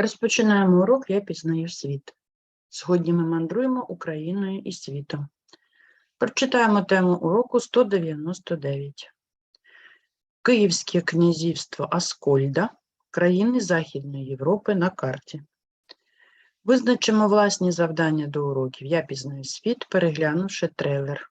Розпочинаємо урок Я пізнаю світ. Сьогодні ми мандруємо Україною і світом. Прочитаємо тему уроку 199. Київське князівство Аскольда, країни Західної Європи на карті. Визначимо власні завдання до уроків Я пізнаю світ, переглянувши трейлер.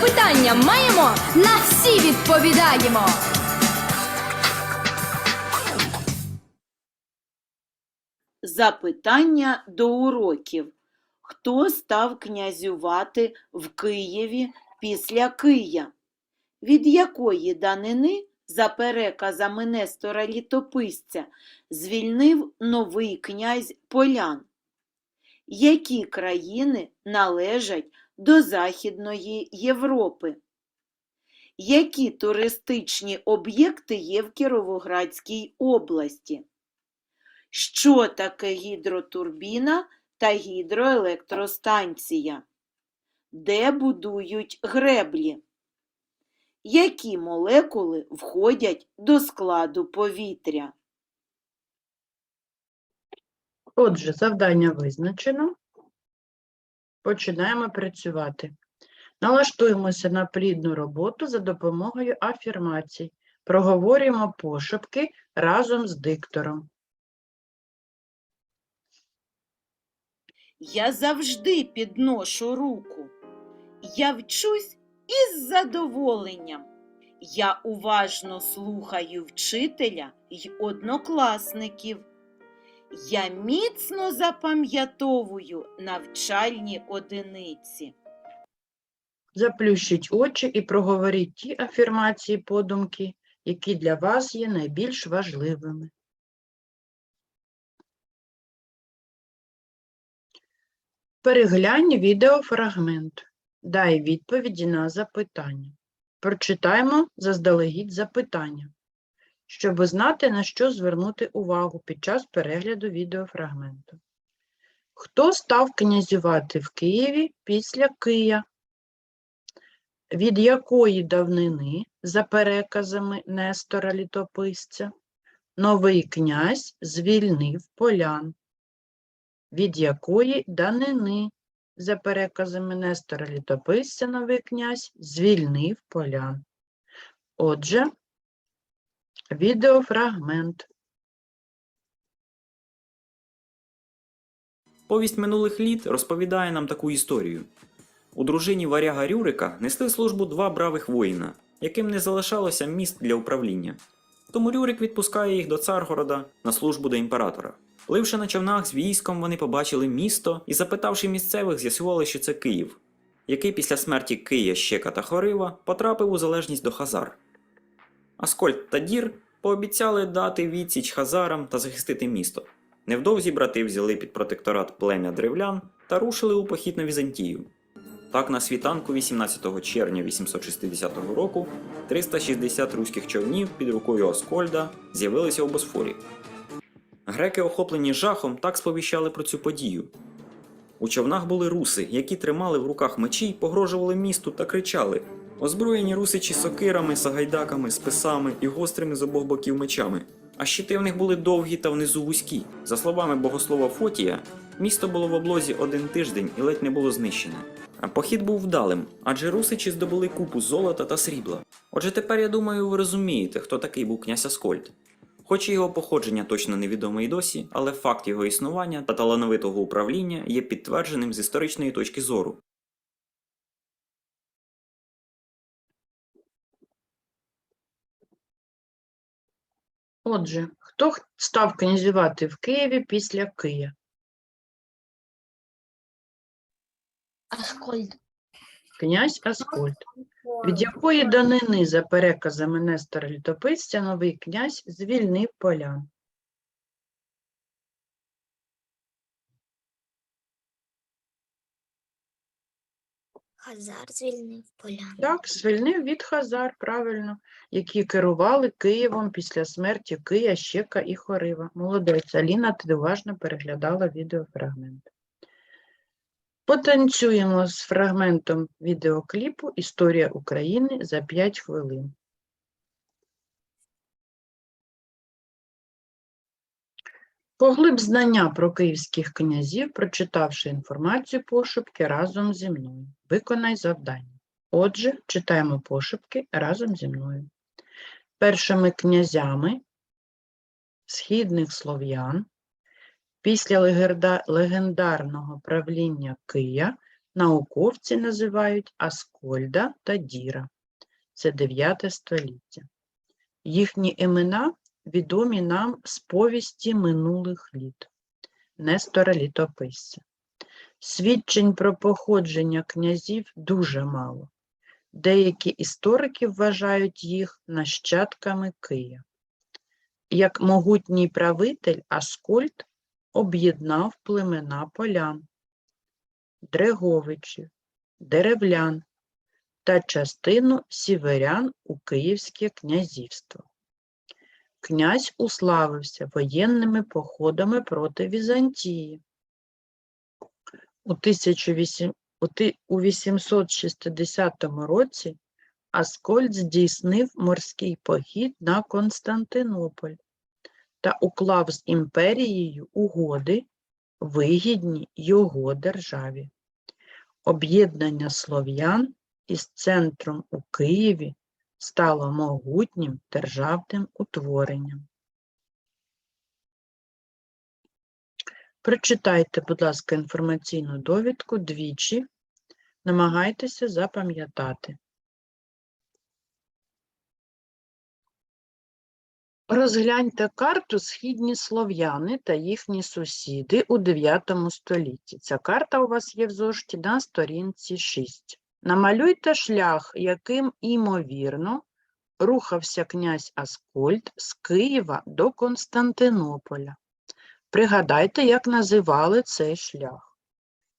Запитання маємо, на всі відповідаємо. Запитання до уроків. Хто став князювати в Києві після Кия? Від якої данини, за переказами Нестора Літописця, звільнив новий князь Полян? Які країни належать до Західної Європи? Які туристичні об'єкти є в Кіровоградській області? Що таке гідротурбіна та гідроелектростанція? Де будують греблі? Які молекули входять до складу повітря? Отже, завдання визначено. Починаємо працювати. Налаштуємося на плідну роботу за допомогою афірмацій. Проговорюємо пошепки разом з диктором. Я завжди підношу руку. Я вчусь із задоволенням. Я уважно слухаю вчителя й однокласників. Я міцно запам'ятовую навчальні одиниці. Заплющіть очі і проговоріть ті афірмації подумки, які для вас є найбільш важливими. Переглянь відеофрагмент. Дай відповіді на запитання. Прочитаймо заздалегідь запитання, щоб знати, на що звернути увагу під час перегляду відеофрагменту. Хто став князювати в Києві після Кия? Від якої давнини, за переказами Нестора Літописця, новий князь звільнив полян? Від якої данини, за переказами Нестора Літописця, новий князь звільнив полян? Отже, відеофрагмент. Повість минулих літ розповідає нам таку історію. У дружині варяга Рюрика несли службу два бравих воїна, яким не залишалося міст для управління. Тому Рюрик відпускає їх до Царгорода на службу до імператора. Пливши на човнах з військом, вони побачили місто і, запитавши місцевих, з'ясували, що це Київ, який після смерті Кия, Щека та Хорива потрапив у залежність до Хазар. Аскольд та Дір пообіцяли дати відсіч Хазарам та захистити місто. Невдовзі брати взяли під протекторат плем'я древлян та рушили у похід на Візантію. Так, на світанку 18 червня 860 року 360 руських човнів під рукою Аскольда з'явилися у Босфорі. Греки, охоплені жахом, так сповіщали про цю подію. У човнах були руси, які тримали в руках мечі, погрожували місту та кричали. Озброєні русичі сокирами, сагайдаками, списами і гострими з обох боків мечами. А щити в них були довгі та внизу вузькі. За словами богослова Фотія, місто було в облозі один тиждень і ледь не було знищене. А похід був вдалим, адже русичі здобули купу золота та срібла. Отже, тепер я думаю, ви розумієте, хто такий був князь Аскольд. Хоч і його походження точно невідоме й досі, але факт його існування та талановитого управління є підтвердженим з історичної точки зору. Отже, хто став князювати в Києві після Кия? Аскольд. Князь Аскольд. Від якої данини за переказами Нестора Літописця новий князь звільнив полян? Хазар звільнив полян. Так, звільнив від Хазар, правильно, які керували Києвом після смерті Кия, Щека і Хорива. Молодець, Аліна, ти уважно переглядала відеофрагмент. Потанцюємо з фрагментом відеокліпу Історія України за 5 хвилин. Поглиб знання про київських князів, прочитавши інформацію пошепки разом зі мною. Виконай завдання. Отже, читаємо пошепки разом зі мною. Першими князями східних слов'ян після легендарного правління Кия науковці називають Аскольда та Діра. Це 9 століття. Їхні імена відомі нам з повісті минулих літ Нестора Літописця. Свідчень про походження князів дуже мало. Деякі історики вважають їх нащадками Кия. Як могутній правитель Аскольд об'єднав племена полян, Дреговичів, деревлян та частину сіверян у Київське князівство. Князь уславився воєнними походами проти Візантії. У 1800 у ти- у 860 році Аскольд здійснив морський похід на Константинополь та уклав з імперією угоди, вигідні його державі. Об'єднання слов'ян із центром у Києві стало могутнім державним утворенням. Прочитайте, будь ласка, інформаційну довідку двічі. Намагайтеся запам'ятати. Розгляньте карту східні слов'яни та їхні сусіди у 9 столітті. Ця карта у вас є в зошиті на сторінці 6. Намалюйте шлях, яким, імовірно, рухався князь Аскольд з Києва до Константинополя. Пригадайте, як називали цей шлях.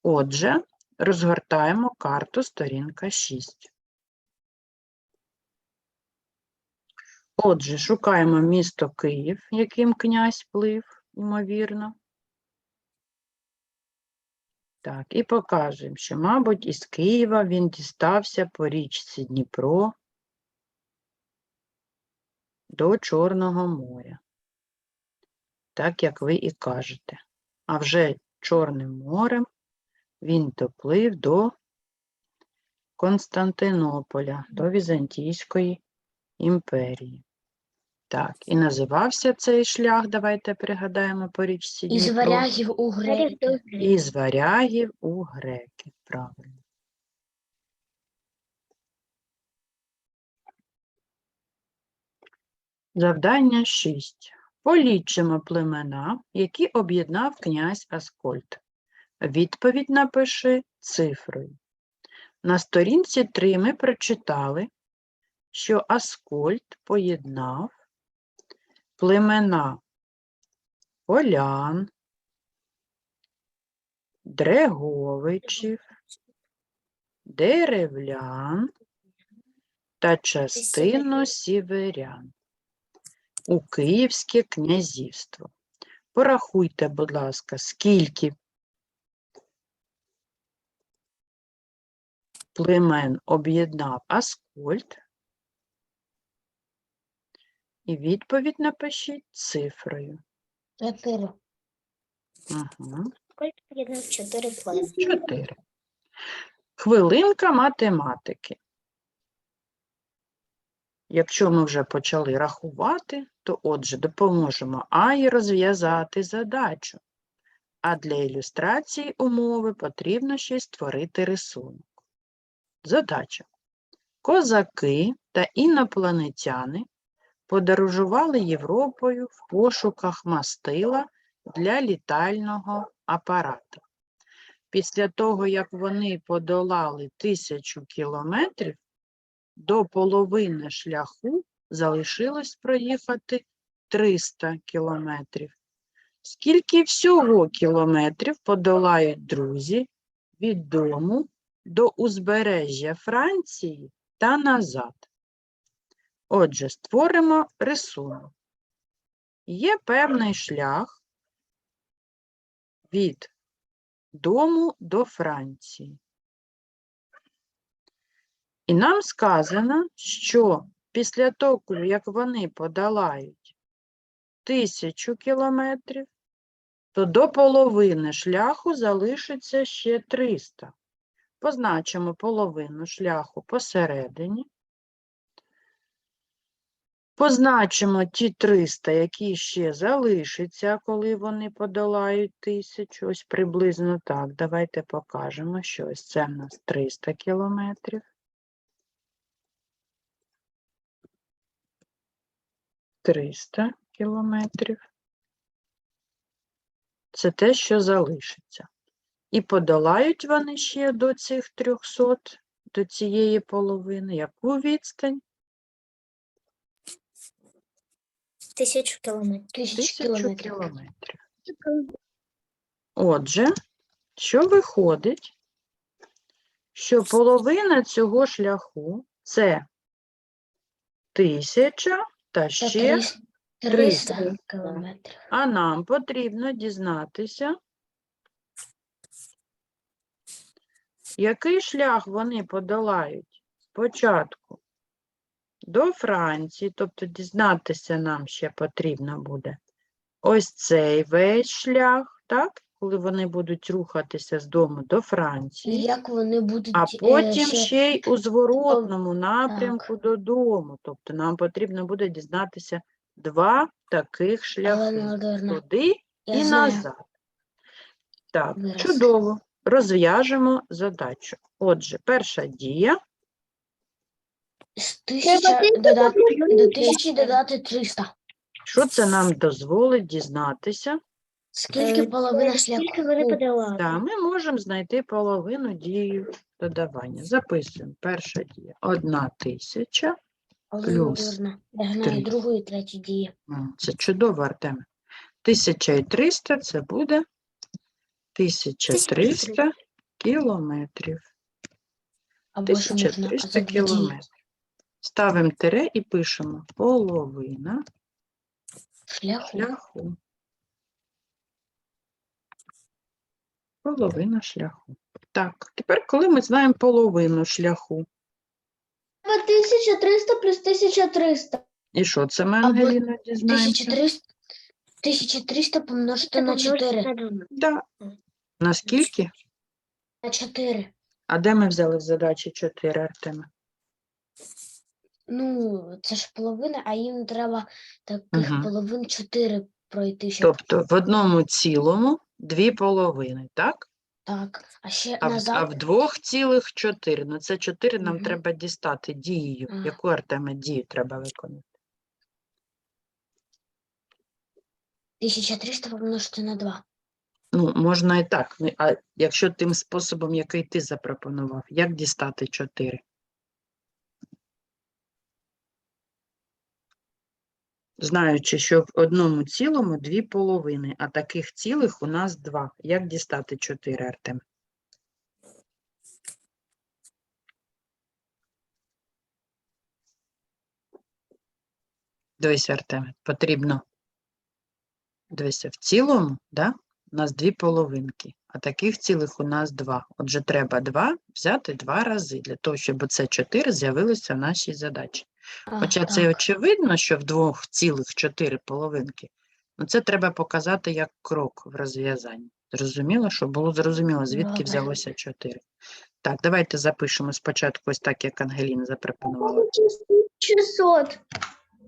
Отже, розгортаємо карту сторінка 6. Отже, шукаємо місто Київ, яким князь плив, ймовірно. Так, і покажемо, що, мабуть, із Києва він дістався по річці Дніпро до Чорного моря. Так, як ви і кажете. А вже Чорним морем він доплив до Константинополя, до Візантійської імперії. Так, і називався цей шлях, давайте пригадаємо по річці Із варягів у греки. Із варягів у греки, правильно. Завдання 6. Полічимо племена, які об'єднав князь Аскольд. Відповідь напиши цифрою. На сторінці 3 ми прочитали, що Аскольд поєднав племена. Полян, Дреговичів, деревлян. Та частину сіверян у Київське князівство. Порахуйте, будь ласка, скільки племен об'єднав Аскольд. І відповідь напишіть цифрою. Чотири. Скільки чотири 4. Хвилинка математики. Якщо ми вже почали рахувати, то отже допоможемо Аї розв'язати задачу. А для ілюстрації умови потрібно ще й створити рисунок. Задача. Козаки та інопланетяни подорожували Європою в пошуках мастила для літального апарату. Після того, як вони подолали тисячу кілометрів, до половини шляху залишилось проїхати 300 кілометрів. Скільки всього кілометрів подолають друзі від дому до узбережжя Франції та назад? Отже, створимо рисунок. Є певний шлях від дому до Франції. І нам сказано, що після того, як вони подолають тисячу кілометрів, то до половини шляху залишиться ще 300. Позначимо половину шляху посередині. Позначимо ті 300, які ще залишаться, коли вони подолають тисячу. Ось приблизно так. Давайте покажемо, що ось це в нас 300 кілометрів. 300 кілометрів. Це те, що залишиться. І подолають вони ще до цих 300, до цієї половини. Яку відстань? Тисячу кілометрів. Тисячу кілометрів. Отже, що виходить, що половина цього шляху це тисяча та ще, трис- 300. 300 кілометрів. а нам потрібно дізнатися, який шлях вони подолають спочатку до Франції, тобто дізнатися нам ще потрібно буде ось цей весь шлях, так? Коли вони будуть рухатися з дому до Франції, як вони будуть а е, потім ще ще й у зворотному напрямку так. додому. Тобто нам потрібно буде дізнатися два таких шляхи туди я і знаю. назад. Так, Вираз. чудово. Розв'яжемо задачу. Отже, перша дія. З тисяча додати, до тисячі додати 300. Що це нам дозволить дізнатися? Скільки половина шляху? Та ми можемо знайти половину дії додавання. Записуємо. Перша дія. Одна тисяча. Плюс три. другу і третю дії. Це чудово, Артем. 1300 це буде 1300 кілометрів. Або що 1300 за дві дії. кілометрів. Ставимо тире і пишемо половина Шляху. шляху. Половина шляху. Так, тепер, коли ми знаємо половину шляху, 1300 плюс 1300. і що це ми, Ангеліна, дізнаємося? 1300, 1300 помножити на 4. Да. На скільки? На 4. А де ми взяли в задачі 4, Артема? Ну, це ж половина, а їм треба таких Мгм. половин 4 пройти, щоб Тобто в одному цілому дві половини, так? так. А ще А в, а назад в двох цілих чотири. Ну це чотири нам Мгм. треба дістати дією. Ага. Яку Артема дію треба виконати? 1300 помножити на 2. Ну, можна і так. ну, А якщо тим способом, який ти запропонував, як дістати 4? Знаючи, що в одному цілому дві половини, а таких цілих у нас два. Як дістати 4, Артем? Дивися, Артем, потрібно. Дивися, в цілому, да, у нас дві половинки, а таких цілих у нас два. Отже, треба два взяти два рази для того, щоб оце 4 з'явилося в нашій задачі. Хоча це очевидно, що в двох цілих чотири половинки, ну це треба показати як крок в розв'язанні. Зрозуміло, щоб було зрозуміло, звідки взялося 4. Так, давайте запишемо спочатку ось так, як Ангеліна запропонувала. 600.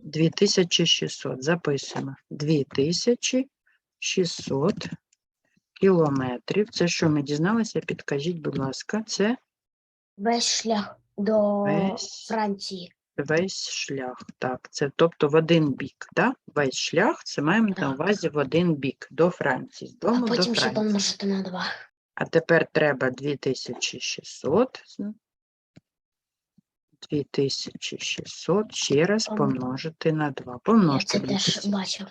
2600. Записуємо. 2600 кілометрів. Це що ми дізналися? Підкажіть, будь ласка, це Весь шлях до Весь Франції. Весь шлях. Так, це тобто в один бік. Да? Весь шлях це маємо на увазі в один бік до Франції. З А дому до потім ще Франції. помножити на 2. А тепер треба 2600. з- 2600 ще раз Пом- помножити на 2. Я Помножте це теж бачив.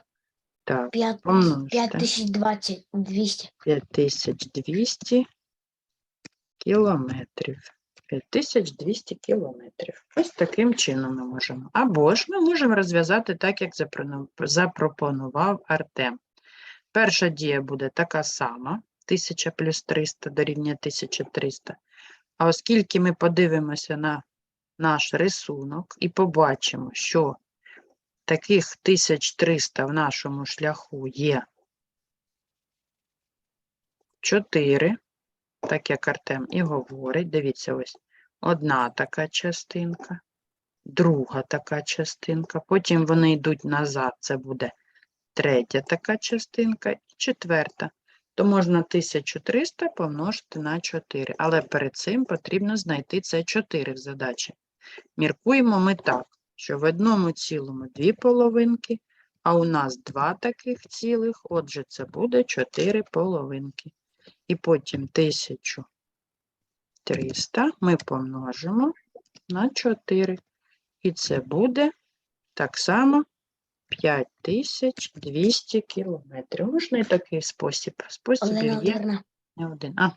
Так, 5, помножте. 5020, 200. 5200 кілометрів. 5200 кілометрів. Ось таким чином ми можемо. Або ж ми можемо розв'язати так, як запропонував Артем. Перша дія буде така сама: 1000 плюс 300 дорівнює 1300. А оскільки ми подивимося на наш рисунок і побачимо, що таких 1300 в нашому шляху є 4, так як Артем і говорить. Дивіться, ось одна така частинка, друга така частинка, потім вони йдуть назад, це буде третя така частинка і четверта. То можна 1300 помножити на 4, але перед цим потрібно знайти це 4 в задачі. Міркуємо ми так, що в одному цілому дві половинки, а у нас два таких цілих, отже, це буде 4 половинки. І потім 1300 ми помножимо на 4. І це буде так само 5200 кілометрів. Можна і такий спосіб. Спосіб Олена є Володимирівна, не один. А,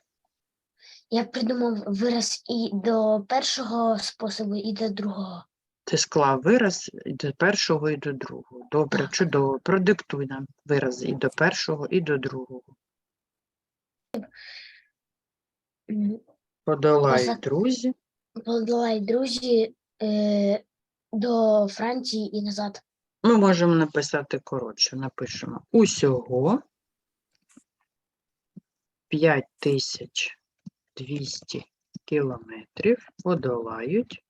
я придумав вираз і до першого способу, і до другого. ти склав вираз і до першого, і до другого. Добре, чудово. Продиктуй нам вирази і до першого, і до другого. М, Подолають друзі. Подолай, друзі, е, до Франції і назад. Ми можемо написати коротше. Напишемо усього 5200 кілометрів подолають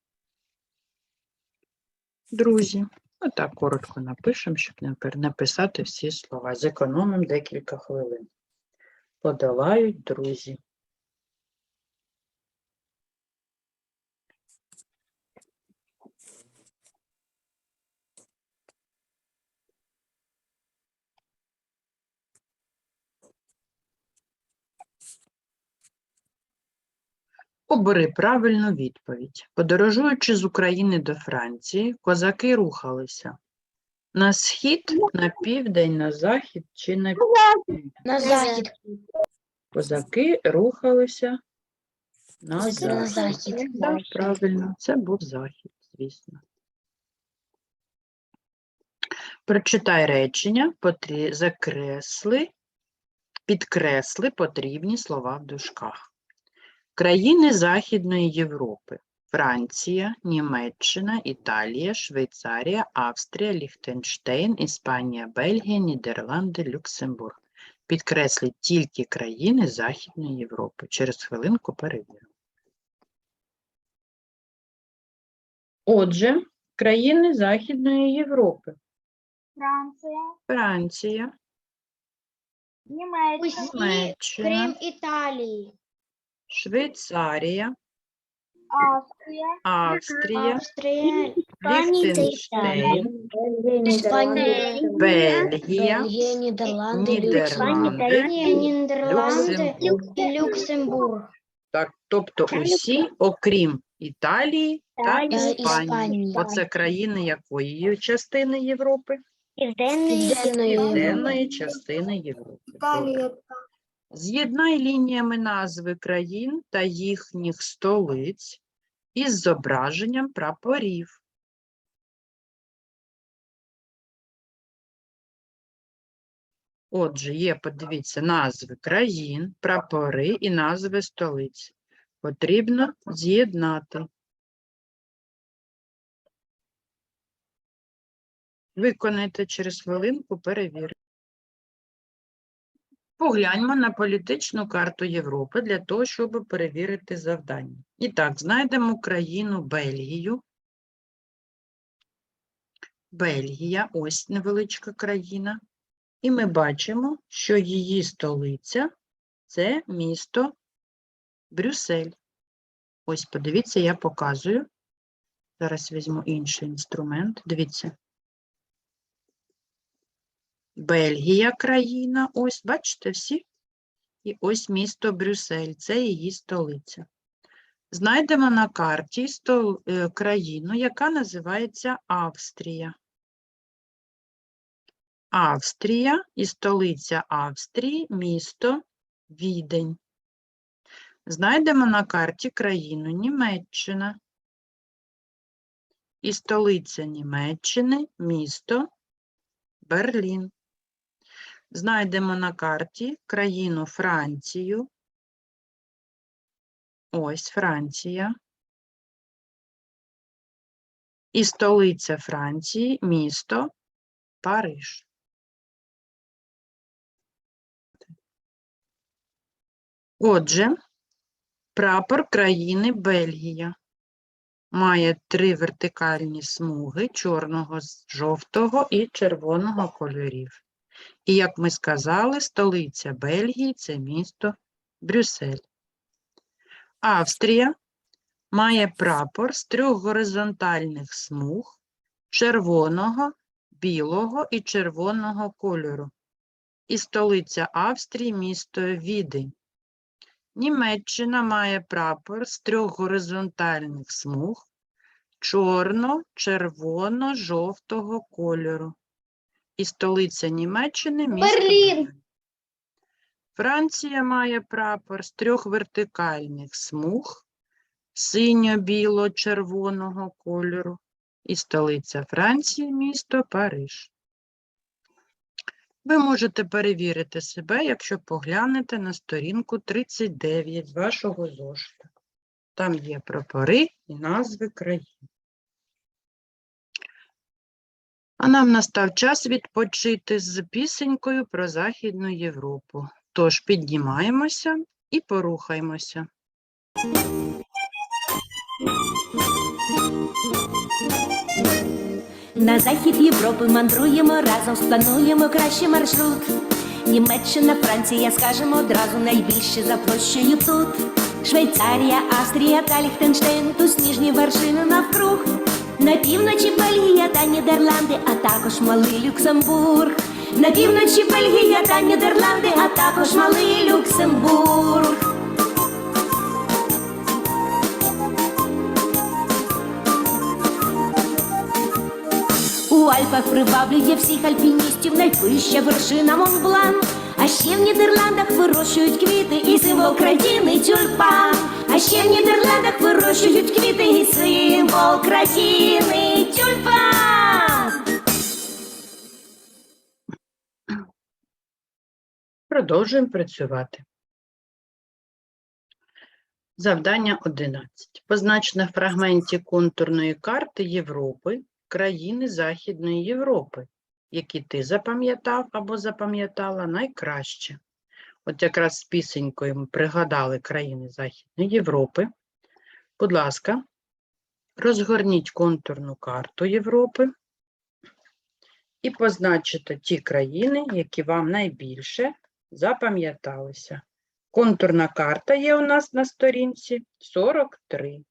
друзі. Отак коротко напишемо, щоб не пер- написати всі слова. Зекономимо декілька хвилин. Подолають друзі. Обери правильну відповідь. Подорожуючи з України до Франції, козаки рухалися на схід, на південь, на захід чи на південь. На захід. Козаки рухалися на захід. захід. Так, правильно, це був захід, звісно. Прочитай речення, потрі... закресли, підкресли потрібні слова в дужках. Країни Західної Європи. Франція, Німеччина, Італія, Швейцарія, Австрія, Ліхтенштейн, Іспанія, Бельгія, Нідерланди, Люксембург. Підкресліть тільки країни Західної Європи. Через хвилинку перевіримо. Отже, країни Західної Європи. Франція, Франція, Німеччина, Німеччина, крім Італії, Швейцарія, Австрія, Австрія, Австрія, Ліхтенштейн, Іспанія, Бельгія, Нідерланди, Нідерланди, Люксембург. Так, тобто усі, окрім Італії та Іспанії. Оце країни якої частини Європи? Південної Південної Європи. Південної частини Європи. Добре. З'єднай лініями назви країн та їхніх столиць із зображенням прапорів. Отже, є, подивіться, назви країн, прапори і назви столиць. Потрібно з'єднати. Виконайте через хвилинку перевірку. Погляньмо на політичну карту Європи для того, щоб перевірити завдання. І так, знайдемо країну Бельгію. Бельгія, ось невеличка країна. І ми бачимо, що її столиця це місто Брюссель. Ось, подивіться, я показую. Зараз візьму інший інструмент. Дивіться. Бельгія країна. Ось, бачите, всі? І ось місто Брюссель. Це її столиця. Знайдемо на карті стол, е, країну, яка називається Австрія. Австрія і столиця Австрії місто Відень. Знайдемо на карті країну Німеччина. І столиця Німеччини місто Берлін. Знайдемо на карті країну Францію. Ось Франція. І столиця Франції місто Париж. Отже, прапор країни Бельгія має три вертикальні смуги чорного, жовтого і червоного кольорів. І, як ми сказали, столиця Бельгії це місто Брюссель. Австрія має прапор з трьох горизонтальних смуг червоного, білого і червоного кольору. І столиця Австрії місто Відень. Німеччина має прапор з трьох горизонтальних смуг чорно, червоно, жовтого кольору. І столиця Німеччини місто Берлін. Франція має прапор з трьох вертикальних смуг синьо-біло-червоного кольору. І столиця Франції місто Париж. Ви можете перевірити себе, якщо поглянете на сторінку 39 вашого зошита. Там є прапори і назви країн. А нам настав час відпочити з пісенькою про Західну Європу. Тож піднімаємося і порухаємося. На захід Європи мандруємо разом, сплануємо кращий маршрут. Німеччина, Франція, скажемо одразу найбільше за площею тут. Швейцарія, Австрія та Ліхтенштейн, тут сніжні вершини навкруг. На півночі Бельгія та Нідерланди, а також малий Люксембург. На півночі Бельгія та Нідерланди, а також малий Люксембург. У Альпах приваблює всіх альпіністів найвища вершина Монблан. А ще в Нідерландах вирощують квіти і символ країни тюльпан. А ще в Нідерландах вирощують квіти і символ країни тюльпан. Продовжуємо працювати. Завдання 11. Познач на фрагменті контурної карти Європи країни Західної Європи, які ти запам'ятав або запам'ятала найкраще. От якраз з пісенькою ми пригадали країни Західної Європи. Будь ласка, розгорніть контурну карту Європи і позначите ті країни, які вам найбільше запам'яталися. Контурна карта є у нас на сторінці 43.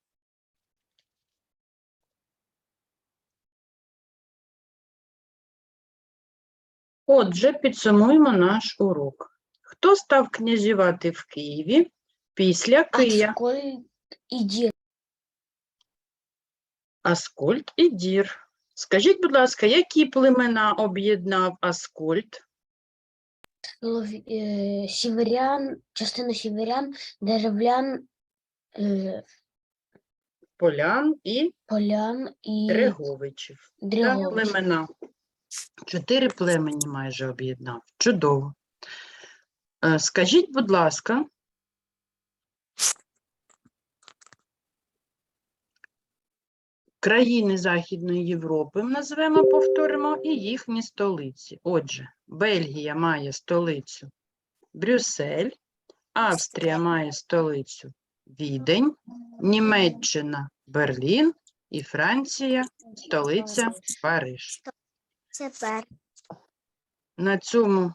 Отже, підсумуємо наш урок. Хто став князювати в Києві після Кия? Аскольд і Дір. Аскольд і Дір. Скажіть, будь ласка, які племена об'єднав Аскольд? Е, Сіверян, частина сіверян, деревлян, е, Полян і полян і Дреговичів. Так, племена. Чотири племені майже об'єднав. Чудово. Е, Скажіть, будь ласка, країни Західної Європи назвемо, повторимо, і їхні столиці. Отже, Бельгія має столицю Брюссель, Австрія має столицю Відень, Німеччина Берлін і Франція столиця Париж. Тепер. На цьому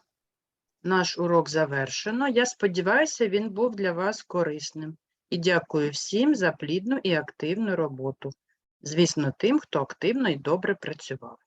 наш урок завершено. Я сподіваюся, він був для вас корисним. І дякую всім за плідну і активну роботу. Звісно, тим, хто активно і добре працював.